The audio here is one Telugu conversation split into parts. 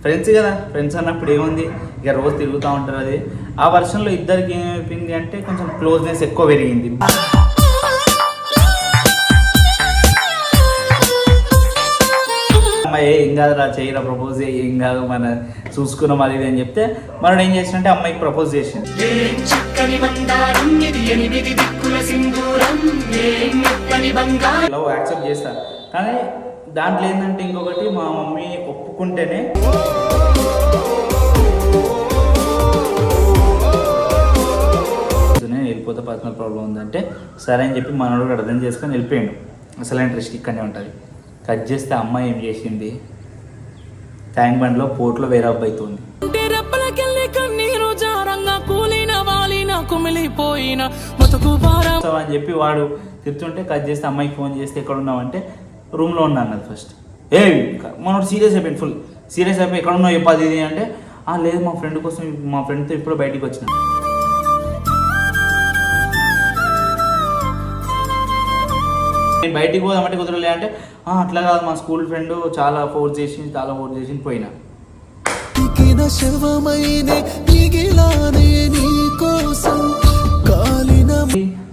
ఫ్రెండ్స్ కదా ఫ్రెండ్స్ అన్నప్పుడు ఏముంది? ఇక రోజు తిరుగుతూ ఉంటారు అది. ఆ వర్షంలో ఇద్దరికి ఏమైపోయింది అంటే కొంచెం క్లోజ్నెస్ ఎక్కువ పెరిగింది. అమ్మాయి ఏం కాదురా చేయరా ప్రపోజ్ ఏం కాదు మన చూసుకున్నాం అది ఇది అని చెప్తే మనం ఏం చేసినంటే అమ్మాయికి ప్రపోజ్ చేసింది యాక్సెప్ట్ చేస్తాను కానీ దాంట్లో ఏంటంటే ఇంకొకటి మా మమ్మీ ఒప్పుకుంటేనే వెళ్ళిపోతే పర్సనల్ ప్రాబ్లం ఉందంటే సరే అని చెప్పి మనోడు అర్థం చేసుకొని వెళ్ళిపోయాడు. అసలు ఇంట్రెస్ట్ ఇక్కడనే ఉంటుంది. కట్ చేస్తే అమ్మాయి ఏం చేసింది? ట్యాంక్ బండ్లో పోట్లో వేరే భారం. సో అని చెప్పి వాడు తిరుగుతుంటే కట్ చేస్తే అమ్మాయికి ఫోన్ చేస్తే ఎక్కడ ఉన్నావంటే రూమ్లో ఉన్నా అన్నది ఫస్ట్. ఏ మనోడు సీరియస్ అయిపోయింది ఫుల్ సీరియస్ అయిపోయి ఎక్కడ ఉన్నావు చెప్పాది ఇది అంటే "ఆ, లేదు మా ఫ్రెండ్ కోసం మా ఫ్రెండ్తో ఇప్పుడు బయటికి వచ్చిన. నేను బయటికి పోదామంటే కుదరలే అంటే "ఆ, అట్లా కాదు మా స్కూల్ ఫ్రెండ్ చాలా ఫోర్స్ చేసి చాలా ఫోర్స్ చేసి పోయినా.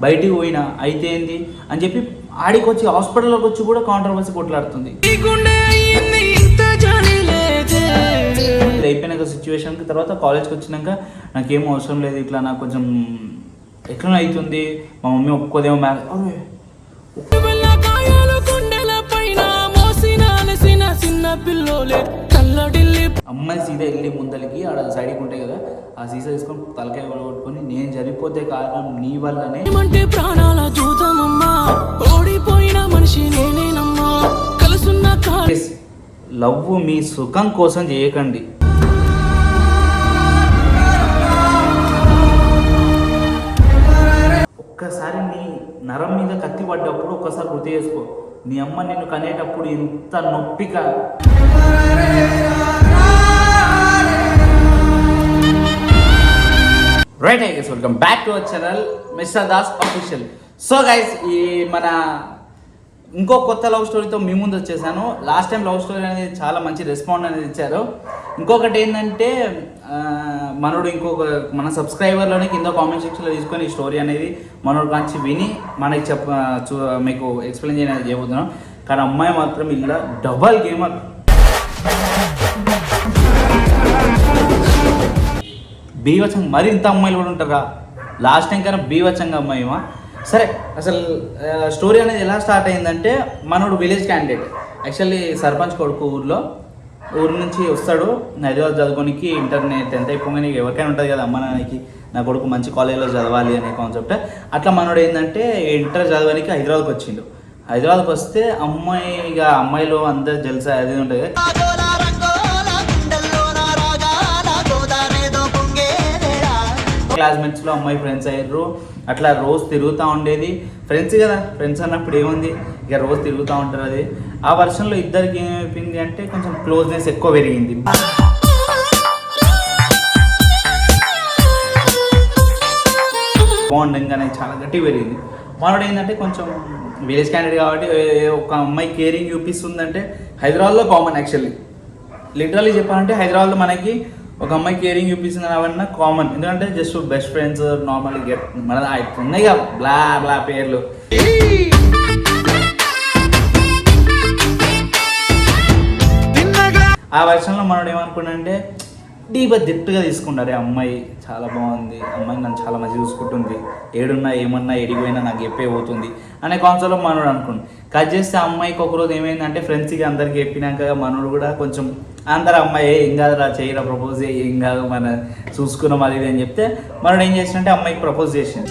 బయటికి పోయినా అయితే ఏంది అని చెప్పి ఆడికి వచ్చి హాస్పిటల్లోకి వచ్చి కూడా కాంట్రవర్సీ కొట్లాడుతుంది. అయిపోయినాక సిచ్యువేషన్కి తర్వాత కాలేజ్కి వచ్చినాక నాకేం అవసరం లేదు ఇట్లా నాకు కొంచెం ఎట్లా అవుతుంది మా మమ్మీ ఒప్పుకోదేమో మ్యారేజ్ చిన్న పిల్లోలే. అమ్మాయి సీదా వెళ్ళి ముందలికి ఆడ సైడ్కి ఉంటాయి కదా ఆ సీసా తీసుకొని తలకాయ కొట్టుకొని నేను చనిపోతే కారణం నీ వల్లనే. ఏమంటే ప్రాణాల దూతమమ్మా ఓడిపోయిన మనిషి నేనేనమ్మా కలుసున్న కాలం. లవ్ మీ సుఖం కోసం చేయకండి. ఒక్కసారి నీ నరం మీద కత్తి పడ్డప్పుడు ఒక్కసారి గుర్తు చేసుకో. నీ అమ్మ నిన్ను కనేటప్పుడు ఇంత నొప్పిగా. Right I guess welcome back to our channel mister Das official so guys ఈ మన ఇంకో కొత్త లవ్ స్టోరీతో మీ ముందు వచ్చేసాను. లాస్ట్ టైం లవ్ స్టోరీ అనేది చాలా మంచి రెస్పాండ్ అనేది ఇచ్చారు. ఇంకొకటి ఏంటంటే మనోడు ఇంకొక మన సబ్స్క్రైబర్లోనే కింద కామెంట్ సెక్షన్లో తీసుకొని ఈ స్టోరీ అనేది మనోడు కాంచి విని మనకి చెప్ప చూ మీకు ఎక్స్ప్లెయిన్ చేయడానికి చేయబోతున్నాం. కానీ అమ్మాయి మాత్రం ఇలా డబల్ గేమర్ బీవచంగా మరింత అమ్మాయిలు కూడా ఉంటారా లాస్ట్ టైం కన్నా బీవచంగా అమ్మాయిమా. సరే అసలు స్టోరీ అనేది ఎలా స్టార్ట్ అయిందంటే మనోడు విలేజ్ క్యాండిడేట్. యాక్చువల్లీ సర్పంచ్ కొడుకు ఊర్లో ఊరి నుంచి వస్తాడు. హైదరాబాద్ చదువుకోనికి ఇంటర్నెట్ టెన్త్ అయిపోగానే ఎవరికైనా ఉంటుంది కదా అమ్మ నాన్నకి నా కొడుకు మంచి కాలేజీలో చదవాలి అనే కాన్సెప్ట్ అట్లా మనోడు ఏంటంటే ఇంటర్ చదవడానికి హైదరాబాద్కి వచ్చిండు. హైదరాబాద్కి వస్తే అమ్మాయి ఇక అమ్మాయిలు అందరు జల్సా అది ఉంటుంది క్లాస్మేట్స్లో అమ్మాయి ఫ్రెండ్స్ అయ్యారు. అట్లా రోజు తిరుగుతూ ఉండేది. ఫ్రెండ్స్ కదా ఫ్రెండ్స్ అన్నప్పుడు ఏముంది? ఇక రోజు తిరుగుతూ ఉంటారు అది. ఆ వర్షంలో ఇద్దరికి ఏమైపోయింది అంటే కొంచెం క్లోజ్నెస్ ఎక్కువ పెరిగింది. బాండింగ్ అనేది చాలా గట్టి పెరిగింది. మనోడు ఏంటంటే కొంచెం విలేజ్ క్యాండిడేట్ కాబట్టి ఒక అమ్మాయి కేరింగ్ చూపిస్తుందంటే హైదరాబాద్లో కామన్ యాక్చువల్లీ లిటరల్లీ చెప్పాలంటే హైదరాబాద్లో మనకి ఒక అమ్మాయి కేరింగ్ చూపిస్తుంది అవన్నీ కామన్ ఎందుకంటే just best friends normal get మన ఉన్నాయి కదా బ్లా బ్లా పేర్లు. ఆ వర్షంలో మనోడు ఏమనుకున్నాడంటే డీప్ దిట్టుగా తీసుకున్నారు ఆ అమ్మాయి చాలా బాగుంది. అమ్మాయి నన్ను చాలా మంచిగా చూసుకుంటుంది. ఏడున్నా ఏమన్నా ఎడిపోయినా నాకు చెప్పే పోతుంది. అనే కాన్సెప్ట్లో మనోడు అనుకుంది కట్ చేస్తే అమ్మాయికి ఒకరోజు ఏమైందంటే ఫ్రెండ్స్కి అందరికి చెప్పినాక మనోడు కూడా కొంచెం అందరు అమ్మాయి ఏం కాదురా చేయరా ప్రపోజ్ ఏం కాదు మన చూసుకున్నాం అది ఇది అని చెప్తే మనోడు ఏం చేసిందంటే అమ్మాయికి ప్రపోజ్ చేసింది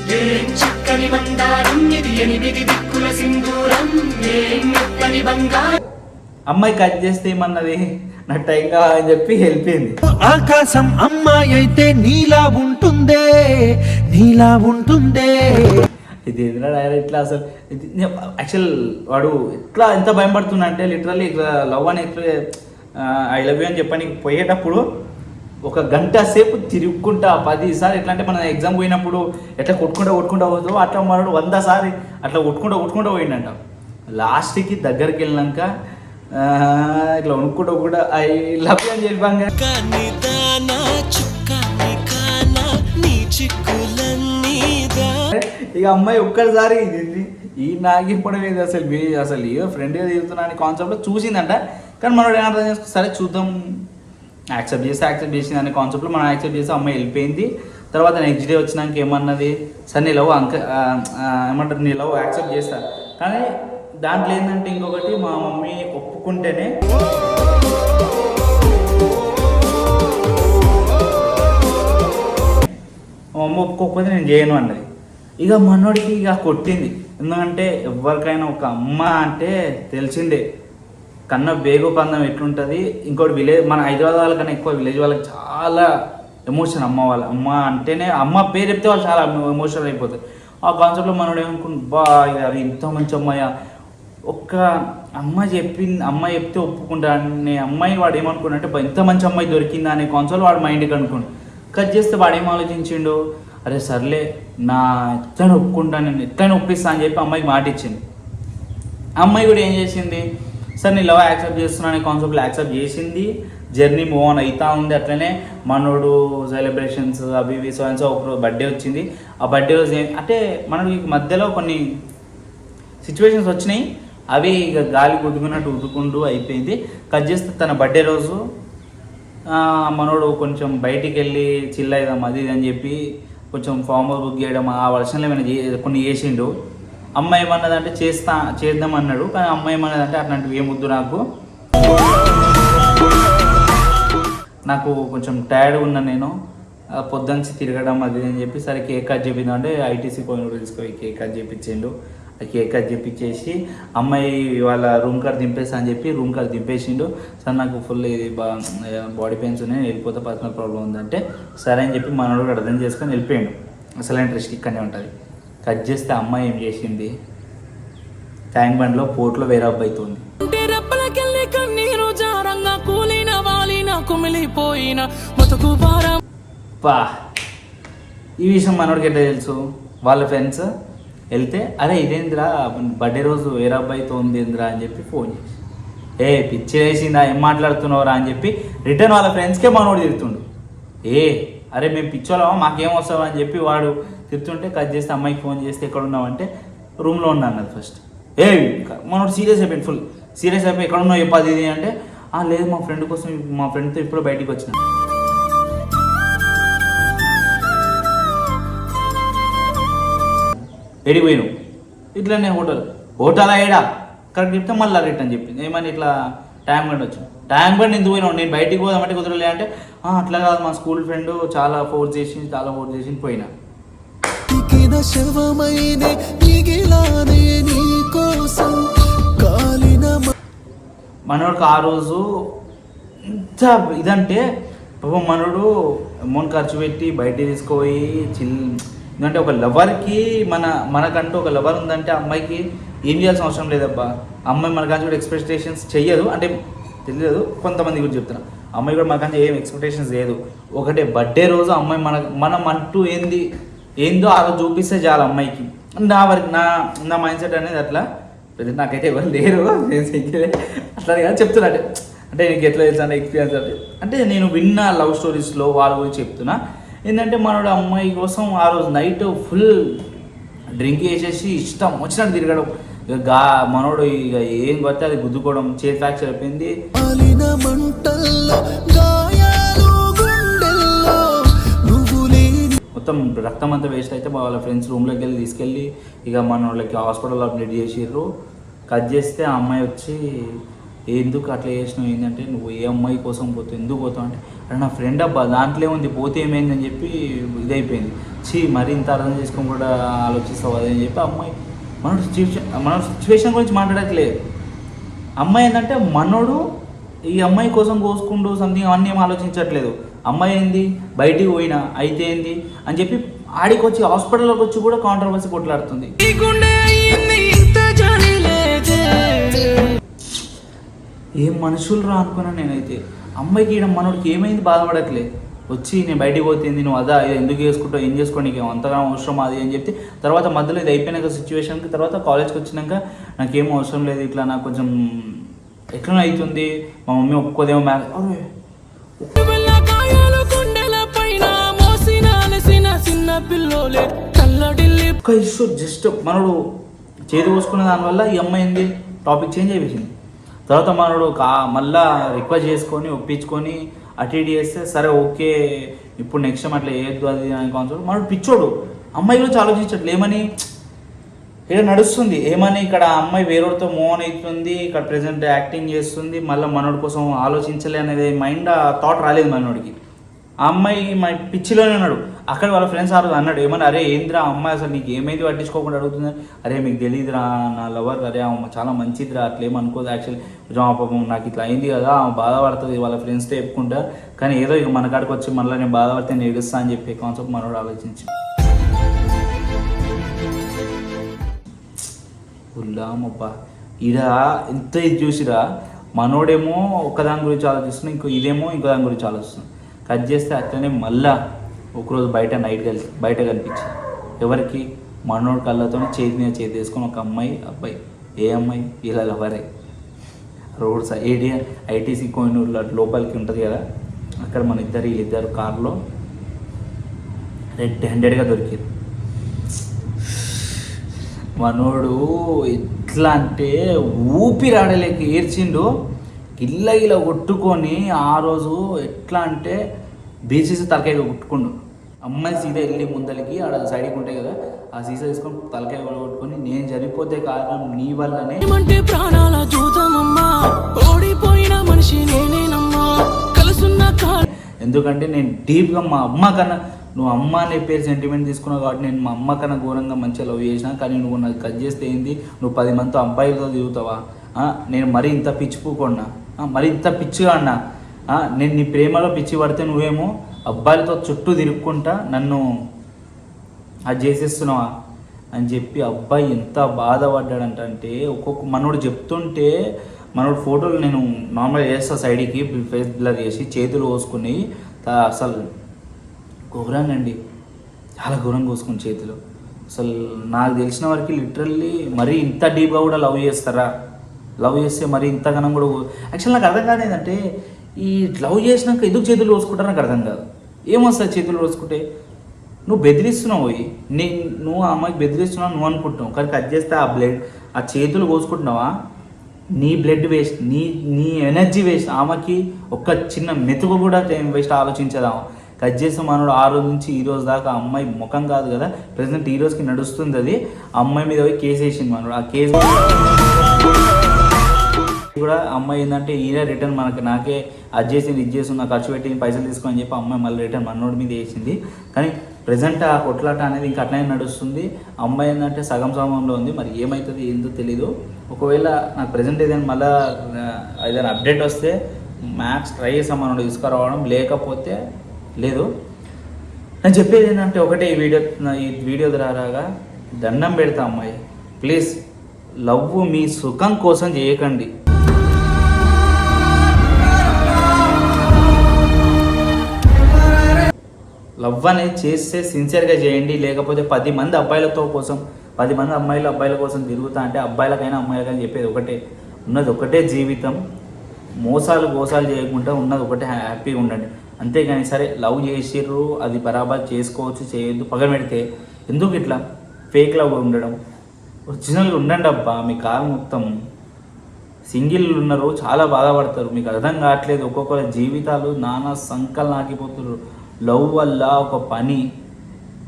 అమ్మాయి కట్ చేస్తే ఏమన్నది? నాకు టైం కావాలని చెప్పి వెళ్ళిపోయింది. ఆకాశం అమ్మాయి అయితే నీలా ఉంటుందే నీలా ఉంటుందే. ఇది ఎదురా డైరెక్ట్ ఇట్లా అసలు యాక్చువల్ వాడు ఎట్లా ఎంత భయం పడుతున్నా అంటే లిటరల్లీ ఇట్లా లవ్ అని ఎట్లా ఐ లవ్ యూ అని చెప్పని పోయేటప్పుడు ఒక గంట సేపు తిరుగుకుంటా పది సార్లు ఎట్లా అంటే మన ఎగ్జామ్ పోయినప్పుడు ఎట్లా కొట్టుకుంటా కొట్టుకుంటా పోతావు అట్లా మనడు వంద సారి అట్లా కొట్టుకుంటా కొట్టుకుంటా పోయిండంట. లాస్ట్కి దగ్గరికి వెళ్ళినాక ఇట్లా వణుక్కుంటూ కూడా ఐ లవ్ అని చెప్పాను. ఇక అమ్మాయి ఒక్కసారి ఇది ఈ నాగిపోవడం ఏది అసలు వే అసలు ఏదో ఫ్రెండ్ తిరుగుతున్నా అని కాన్సెప్ట్లో చూసిందంట. కానీ మనోడు ఏం అర్థం సరే చూద్దాం. యాక్సెప్ట్ చేస్తే యాక్సెప్ట్ చేసింది అనే కాన్సెప్ట్లో మనం యాక్సెప్ట్ చేస్తే అమ్మాయి వెళ్ళిపోయింది. తర్వాత నెక్స్ట్ డే వచ్చినాక ఏమన్నది? సరే నీ లవ్ అంక ఏమంటారు? నీ లవ్ యాక్సెప్ట్ చేస్తాను కానీ దాంట్లో ఏంటంటే ఇంకొకటి మా మమ్మీ ఒప్పుకుంటేనే మా అమ్మ ఒప్పుకోకపోతే నేను చేయను అన్నది. ఇక మనోడికి ఇక కొట్టింది. ఎందుకంటే ఎవరికైనా ఒక అమ్మ అంటే తెలిసిందే. కన్న బేగు పందం ఎట్లుంటుంది? ఇంకోటి విలేజ్ మన హైదరాబాద్ వాళ్ళకన్నా ఎక్కువ విలేజ్ వాళ్ళకి చాలా ఎమోషన్ అమ్మ వాళ్ళ. అమ్మ అంటేనే అమ్మ పేరు చెప్తే వాళ్ళు చాలా ఎమోషనల్ అయిపోతారు. ఆ కాన్సెప్ట్లో మనోడు ఏమనుకుంటు బా అది ఇంత మంచి అమ్మాయ? ఒక్క అమ్మ చెప్పింది అమ్మ చెప్తే ఒప్పుకుంటా అనే అమ్మాయి వాడు ఏమనుకున్నట్టే అంటే ఇంత మంచి అమ్మాయి దొరికిందా? అనే కాన్సెప్ట్ వాడు మైండ్కి అనుకున్నాడు కట్ చేస్తే వాడు ఏం ఆలోచించిండు? అరే సర్లే నా ఎట్లయినా ఒప్పుకుంటా నేను ఎట్లయినా ఒప్పిస్తా అని చెప్పి అమ్మాయికి మాట ఇచ్చింది అమ్మాయి కూడా ఏం చేసింది? సరే నేను లవ్ యాక్సెప్ట్ చేస్తున్నా అనే కాన్సెప్ట్లో యాక్సెప్ట్ చేసింది. జర్నీ మూవ్ ఆన్ అవుతా ఉంది. అట్లనే మనోడు సెలబ్రేషన్స్ అవి ఇవి సో అండ్ సో ఒక బర్త్డే వచ్చింది. ఆ బర్త్డే రోజు ఏం అంటే మనకి మధ్యలో కొన్ని సిచ్యువేషన్స్ వచ్చినాయి. అవి ఇక గాలి కుదుకున్నట్టు ఉదుకుంటూ అయిపోయింది. కట్ చేస్తే తన బర్త్డే రోజు మనోడు కొంచెం బయటికి వెళ్ళి చిల్ అయిదాం అది ఇది అని చెప్పి కొంచెం ఫామ్ వర్క్ బుక్ చేయడం ఆ వర్షన్లో ఏమైనా కొన్ని చేసిండు. అమ్మాయి ఏమన్నదంటే చేస్తా చేద్దాం అన్నాడు. కానీ అమ్మాయి ఏమన్నదంటే అట్లాంటివి ఏమొద్దు నాకు. నాకు కొంచెం టైర్డ్ ఉన్నా నేను. ఆ, తిరగడం అది అని చెప్పి సరే కేక్ కట్ చేపిందంటే ఐటీసీ పోయిన తీసుకొని కేక్ కట్ చేపించిండు కేక్ కట్ చేపించేసి అమ్మాయి వాళ్ళ రూమ్ కార్ దింపేస్తా అని చెప్పి రూమ్ కార్ దింపేసిండు. సార్ నాకు ఫుల్ ఇది బా బాడీ పెయిన్స్ ఉన్నాయి నేను వెళ్ళిపోతే పర్సనల్ ప్రాబ్లం ఉందంటే సరే అని చెప్పి మనోడు అర్థం చేసుకొని వెళ్ళిపోయాడు. అసలు ఇంట్రెస్ట్ ఇక్కడనే ఉంటుంది. కట్ చేస్తే అమ్మాయి ఏం చేసింది? ట్యాంక్ బండ్లో పోర్ట్లో వేరే భారం. పా ఈ విషయం మనోడికి ఎట్లా తెలుసు? వాళ్ళ ఫ్రెండ్స్? వెళ్తే అరే ఇదేంద్రా బర్త్డే రోజు వేరే అబ్బాయితో ఉంది ఏంద్రా? అని చెప్పి ఫోన్ చేసి ఏ పిచ్చి వేసిందా ఏం మాట్లాడుతున్నావురా? అని చెప్పి రిటర్న్ వాళ్ళ ఫ్రెండ్స్కే మనోడు తిడుతుండు. ఏ అరే మేము పిచ్చోళ్ళమా మాకేం వస్తావు అని చెప్పి వాడు తిడుతుంటే కట్ చేస్తే అమ్మాయికి ఫోన్ చేస్తే ఎక్కడ ఉన్నావంటే రూమ్లో ఉన్నా అన్నది ఫస్ట్. ఏ మనోడు సీరియస్ అయిపోయింది ఫుల్ సీరియస్ అయిపోయి ఎక్కడ ఉన్నావు చెప్పది ఇది అంటే లేదు మా ఫ్రెండ్ కోసం మా ఫ్రెండ్తో ఇప్పుడు బయటికి వచ్చినా. ఎడిపోయాను ఇట్లనే హోటల్. హోటల్ ఏడా? కరెక్ట్ చెప్తే మళ్ళీ రిటర్న్ చెప్పింది. ఏమని ఇట్లా ట్యాంక్ బండ్ వచ్చాను ట్యాంక్ బండ్ ఎందుకు పోయినావు? నేను బయటికి పోదామంటే కుదరలే అంటే "ఆ, అట్లా కాదు మా స్కూల్ ఫ్రెండ్ చాలా ఫోర్స్ చేసి చాలా ఫోర్స్ చేసి పోయినా. మనోడికి ఆ రోజు ఇంత ఇదంటే పాపం మనోడు అమౌంట్ ఖర్చు పెట్టి బయట తీసుకుపోయి చిల్ ఎందుకంటే ఒక లవర్కి మన మనకంటూ ఒక లవర్ ఉందంటే అమ్మాయికి ఏం చేయాల్సిన అవసరం లేదబ్బా. అమ్మాయి మన కాంచి కూడా ఎక్స్పెక్టేషన్స్ చెయ్యదు. అంటే తెలియదు కొంతమంది కూడా చెప్తున్నా అమ్మాయి కూడా మనకంటే ఏం ఎక్స్పెక్టేషన్స్ లేదు. ఒకటే బర్త్డే రోజు అమ్మాయి మన మనం అంటూ ఏంది ఏందో ఆ రోజు చూపిస్తే చాలు అమ్మాయికి. నా వరకు నా నా మైండ్ సెట్ అనేది అట్లా ప్రజెంట్ నాకైతే ఎవరు లేరు. అట్లా కానీ చెప్తున్నా. అంటే అంటే నీకు ఎట్లా తెలుసు అంటే ఎక్స్పీరియన్స్ అంటే అంటే నేను విన్న లవ్ స్టోరీస్లో వాళ్ళ గురించి చెప్తున్నా. ఏంటంటే మనోడు అమ్మాయి కోసం ఆ రోజు నైట్ ఫుల్ డ్రింక్ చేసేసి ఇష్టం వచ్చినట్టు తిరగడం. ఇక గా మనోడు ఇక ఏం పడితే అది గుద్దుకోవడం చేతి ఫ్రాక్చర్ అయిపోయింది. మొత్తం రక్తం అంతా వేస్ట్ అయితే మా వాళ్ళ ఫ్రెండ్స్ రూమ్లోకి వెళ్ళి తీసుకెళ్ళి ఇక మన వాళ్ళకి హాస్పిటల్లో అడ్మిట్ చేసిర్రు. కట్ చేస్తే ఆ అమ్మాయి వచ్చి ఎందుకు అట్లా చేసినావు? ఏంటంటే నువ్వు ఏ అమ్మాయి కోసం పోతావు? ఎందుకు పోతావు? అంటే అరే నా ఫ్రెండ్ అబ్బా దాంట్లో ఉంది పోతే ఏమైందని చెప్పి ఇదైపోయింది. చీ మరి ఇంత అర్థం చేసుకొని కూడా ఆలోచిస్తావు? అదని చెప్పి అమ్మాయి మన సిచ్యువేషన్ మన సిచ్యువేషన్ గురించి మాట్లాడట్లేదు. అమ్మాయి ఏంటంటే మనోడు ఈ అమ్మాయి కోసం కోసుకుంటూ సంథింగ్ అవన్నీ ఏం ఆలోచించట్లేదు. అమ్మాయి ఏంది? బయటికి పోయినా? అయితే ఏంది? అని చెప్పి ఆడికి వచ్చి హాస్పిటల్లోకి వచ్చి కూడా కాంట్రవర్సీ కొట్లాడుతుంది. ఏం మనుషులు రా అనుకున్నా నేనైతే. అమ్మాయికి ఈడ మనోడికి ఏమైంది బాధపడట్లే? వచ్చి నేను బయటికి పోతుంది నువ్వు అదా ఎందుకు చేసుకుంటావు ఏం చేసుకో నీకు అంతగా అవసరం అది అని చెప్తే తర్వాత మధ్యలో ఇది అయిపోయినాక సిచ్యువేషన్కి తర్వాత కాలేజ్కి వచ్చినాక నాకేం అవసరం లేదు ఇట్లా నాకు కొంచెం ఎట్లా అవుతుంది మా మమ్మీ ఒప్పుకోదేమో మ్యారేజ్ అరే. ఇష్యూ జస్ట్ మనడు చేతి పోసుకున్న దానివల్ల ఈ అమ్మాయి ఏంది టాపిక్ చేంజ్ అయిపోయింది. తర్వాత మనడు కా మళ్ళా రిక్వెస్ట్ చేసుకొని ఒప్పించుకొని అటు ఇటు చేస్తే సరే ఓకే ఇప్పుడు నెక్స్ట్ టైం అట్లా వేయద్దు అది అని కాన్సెప్ట్ మనడు పిచ్చోడు. అమ్మాయి గురించి ఆలోచించట్లేదు. ఏమని? ఇక్కడ నడుస్తుంది. ఏమని? ఇక్కడ అమ్మాయి వేరేతో మోహన్ అవుతుంది ఇక్కడ ప్రజెంట్ యాక్టింగ్ చేస్తుంది మళ్ళీ మనోడి కోసం ఆలోచించలే అనేది మైండ్ థాట్ రాలేదు మనోడికి. ఆ అమ్మాయి మా పిచ్చిలోనే ఉన్నాడు. అక్కడ వాళ్ళ ఫ్రెండ్స్ ఆరు అన్నాడు ఏమన్నా అరే ఏంద్రా అమ్మాయి అసలు నీకు ఏమైంది పట్టించుకోకుండా అడుగుతుంది? అరే మీకు తెలియదురా నా లవర్ అరే ఆమె చాలా మంచిదిరా అట్లా ఏమనుకోదు యాక్చువల్లీ కొంచెం పాపం నాకు ఇట్లా అయింది కదా ఆమె బాధపడుతుంది వాళ్ళ ఫ్రెండ్స్తో చెప్పుకుంటా కానీ ఏదో ఇక మన కాడికి వచ్చి మళ్ళీ నేను బాధపడితే నేను ఏడుస్తా అని చెప్పి కాన్సెప్ట్ మనోడు ఆలోచించి. ఉల్లామబ్బా ఇడ ఎంత ఇది చూసిరా మనోడేమో ఒకదాని గురించి ఆలోచిస్తున్నా ఇంకో ఇదేమో ఇంకో దాని గురించి ఆలోచిస్తుంది కట్ చేస్తే అట్లనే మళ్ళా ఒకరోజు బయట నైట్ కలిసి బయట కనిపించింది. ఎవరికి? మనోడు కళ్ళతో చేతి మీద చేతి వేసుకొని ఒక అమ్మాయి అబ్బాయి ఏ అమ్మాయి? ఇలా ఎవరే? రోడ్ ఏడియా ఐటీసీ కోయినూరులో అటు లోపలికి ఉంటుంది కదా అక్కడ మన ఇద్దరు వీళ్ళిద్దరు కార్లో రెడ్ హ్యాండెడ్గా దొరికింది మనోడు ఎట్లా అంటే ఊపిరాడలేక ఏడ్చిండు. గిల్ల గిల్ల కొట్టుకొని ఆ రోజు ఎట్లా అంటే బీసీసీ తలకాయ కొట్టుకుండు. అమ్మాయి సీదా వెళ్ళి ముందరికి ఆడ సైడ్కి ఉంటాయి కదా ఆ సీసా తీసుకొని తలకాయ కొట్టుకొని నేను చనిపోతే కారణం నీ వల్లనే. ఏమంటే ప్రాణాల ఓడిపోయిన మనిషి నేనేనమ్మా కలుసున్న ఎందుకంటే నేను డీప్గా మా అమ్మ కన్నా నువ్వు అమ్మ అనే పేరు సెంటిమెంట్ తీసుకున్నావు కాబట్టి నేను మా అమ్మ కన్నా ఘోరంగా మంచిగా లవ్ చేసిన కానీ నువ్వు నాకు కట్ చేస్తే ఏంది? నువ్వు పది మందితో అబ్బాయిలతో తిరుగుతావా? ఆ, నేను మరీ ఇంత పిచ్చి పూకొన్నా మరీ ఇంత పిచ్చిగా అన్న. నేను నీ ప్రేమలో పిచ్చి పడితే నువ్వేమో అబ్బాయిలతో చుట్టూ తిరుక్కుంటా నన్ను అది చేసేస్తున్నావా అని చెప్పి అబ్బాయి ఎంత బాధపడ్డాడంట అంటే ఒక్కొక్క మనోడు చెప్తుంటే మనోడు ఫోటోలు నేను నార్మల్ చేస్తా సైడ్కి ఫేస్ బ్లర్ చేసి చేతులు కోసుకుని అసలు ఘోరంగా అండి చాలా ఘోరంగా కోసుకుని చేతులు. అసలు నాకు తెలిసిన వరకు లిటరల్లీ మరీ ఇంత డీప్గా కూడా లవ్ చేస్తారా? లవ్ చేస్తే మరి ఇంతగానం కూడా యాక్చువల్ నాకు అర్థం కాదు ఏంటంటే ఈ లవ్ చేసినాక ఎందుకు చేతులు కోసుకుంటారో నాకు అర్థం కాదు. ఏమొస్తుంది చేతులు కోసుకుంటే నువ్వు బెదిరిస్తున్నావు పోయి నీ నువ్వు ఆ అమ్మాయికి బెదిరిస్తున్నావు నువ్వు అనుకుంటున్నావు. కానీ కట్ చేస్తే ఆ బ్లడ్ ఆ చేతులు కోసుకుంటున్నావా నీ బ్లడ్ వేస్ట్ నీ నీ ఎనర్జీ వేస్ట్. ఆమెకి ఒక్క చిన్న మెతుకు కూడా టైం వేస్ట్ ఆలోచించదాము కట్ చేసిన మనోడు ఆ రోజు నుంచి ఈ రోజు దాకా ఆ అమ్మాయి ముఖం కాదు కదా. ప్రజెంట్ ఈ రోజుకి నడుస్తుంది అది. అమ్మాయి మీద పోయి కేసు వేసింది మనోడు. ఆ కేసు కూడా అమ్మాయి ఏంటంటే ఈయన రిటర్న్ మనకి నాకే అది చేసింది ఇది చేసి నాకు ఖర్చు పెట్టి పైసలు తీసుకొని అని చెప్పి అమ్మాయి మళ్ళీ రిటర్న్ మనోడి మీద వేసింది. కానీ ప్రజెంట్ ఆ కొట్లాట అనేది ఇంకా అట్లనే నడుస్తుంది. అమ్మాయి ఏంటంటే సగం సగంలో ఉంది. మరి ఏమవుతుంది ఏందో తెలీదు. ఒకవేళ నాకు ప్రజెంట్ ఏదైనా మళ్ళీ ఏదైనా అప్డేట్ వస్తే మ్యాథ్స్ ట్రై చేసాం మనం తీసుకురావడం. లేకపోతే లేదు. నేను చెప్పేది ఏంటంటే ఒకటే ఈ వీడియో ఈ వీడియో ద్వారాగా దండం పెడతా అమ్మాయి. ప్లీజ్ లవ్ మీ సుఖం కోసం చేయకండి. లవ్ అనేది చేస్తే సిన్సియర్గా చేయండి లేకపోతే పది మంది అబ్బాయిలతో కోసం పది మంది అమ్మాయిలు అబ్బాయిల కోసం తిరుగుతా అంటే అబ్బాయిలకైనా అమ్మాయిలకైనా చెప్పేది ఒకటే. ఉన్నది ఒకటే జీవితం. మోసాలు మోసాలు చేయకుండా ఉన్నది ఒకటే హ్యాపీగా ఉండండి. అంతేగాని సరే లవ్ చేసిర్రు అది బరాబర్ చేసుకోవచ్చు చేయొద్దు పగల పెడితే ఎందుకు ఇట్లా? ఫేక్ లవ్ ఉండడం. ఒరిజినల్ ఉండండి అబ్బా మీ కాలం మొత్తం. సింగిల్ ఉన్నారు చాలా బాధపడతారు. మీకు అర్థం కావట్లేదు. ఒక్కొక్కరి జీవితాలు నానా సంకల్ నాకిపోతున్నారు లవ్ వల్ల ఒక పని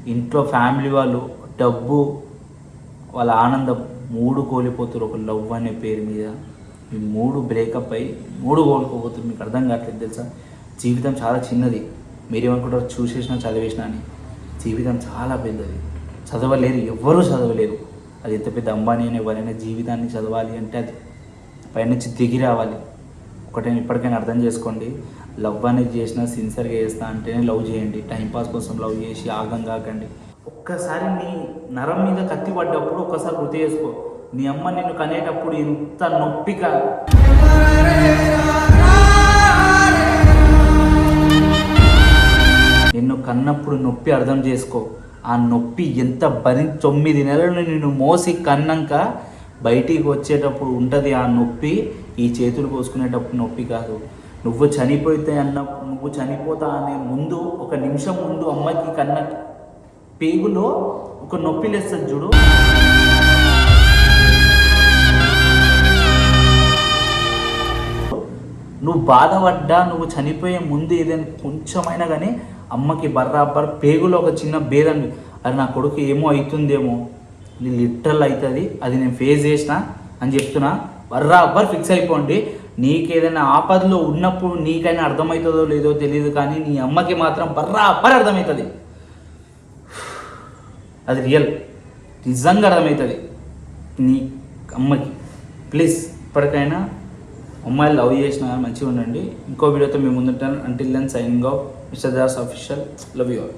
ఇంట్లో ఫ్యామిలీ వాళ్ళు డబ్బు వాళ్ళ ఆనందం మూడు కోల్పోతారు ఒక లవ్ అనే పేరు మీద. ఈ మూడు బ్రేకప్ అయ్యి మూడు కోల్పోతారు మీకు అర్థం కావట్లేదు తెలుసా? జీవితం చాలా చిన్నది. మీరేమనుకుంటారు చూసేసినా చదివేసినా అని. జీవితం చాలా పెద్దది. చదవలేరు ఎవ్వరూ చదవలేరు. అది ఎంత పెద్ద అంబానీ అని ఎవరైనా జీవితాన్ని చదవాలి అంటే అది. పైనుంచి దిగి రావాలి. ఒకటే ఇప్పటికైనా అర్థం చేసుకోండి. లవ్ అనేది చేసినా సిన్సియర్గా చేస్తా అంటేనే లవ్ చేయండి. టైంపాస్ కోసం లవ్ చేసి ఆగం కాకండి. ఒక్కసారి నీ నరం మీద కత్తి పడ్డప్పుడు ఒక్కసారి గుర్తు చేసుకో. నీ అమ్మ నిన్ను కనేటప్పుడు ఎంత నొప్పిగా నిన్ను కన్నప్పుడు నొప్పి అర్థం చేసుకో. ఆ నొప్పి ఎంత భరి తొమ్మిది నెలలు నిన్ను మోసి కన్నాక బయటికి వచ్చేటప్పుడు ఉంటుంది ఆ నొప్పి. ఈ చేతులు కోసుకునేటప్పుడు నొప్పి కాదు. నువ్వు చనిపోతే అన్న నువ్వు చనిపోతా అనే ముందు ఒక నిమిషం ముందు అమ్మకి కన్న పేగులో ఒక నొప్పి లేస్తుంది చూడు. నువ్వు బాధపడ్డా నువ్వు చనిపోయే ముందు ఏదైనా కొంచెమైనా కానీ అమ్మకి బర్రాబర్ పేగులో ఒక చిన్న భేదం అది నా కొడుకు ఏమో అవుతుందేమో. ఇది లిటరల్ అవుతుంది. అది నేను ఫేస్ చేసిన అని చెప్తున్నా. బర్రాబర్ ఫిక్స్ అయిపోండి. నీకేదైనా ఆపదలో ఉన్నప్పుడు నీకైనా అర్థమవుతుందో లేదో తెలియదు కానీ నీ అమ్మకి మాత్రం బర్రాబర్ అర్థమవుతుంది. అది రియల్ నిజంగా అర్థమవుతుంది. నీ అమ్మకి. ప్లీజ్ ఇప్పటికైనా అమ్మాయిలు లవ్ చేసిన మంచిగా ఉండండి. ఇంకో వీడియోతో మేము ముందుంటాను. Until then signing off mister Das official love you all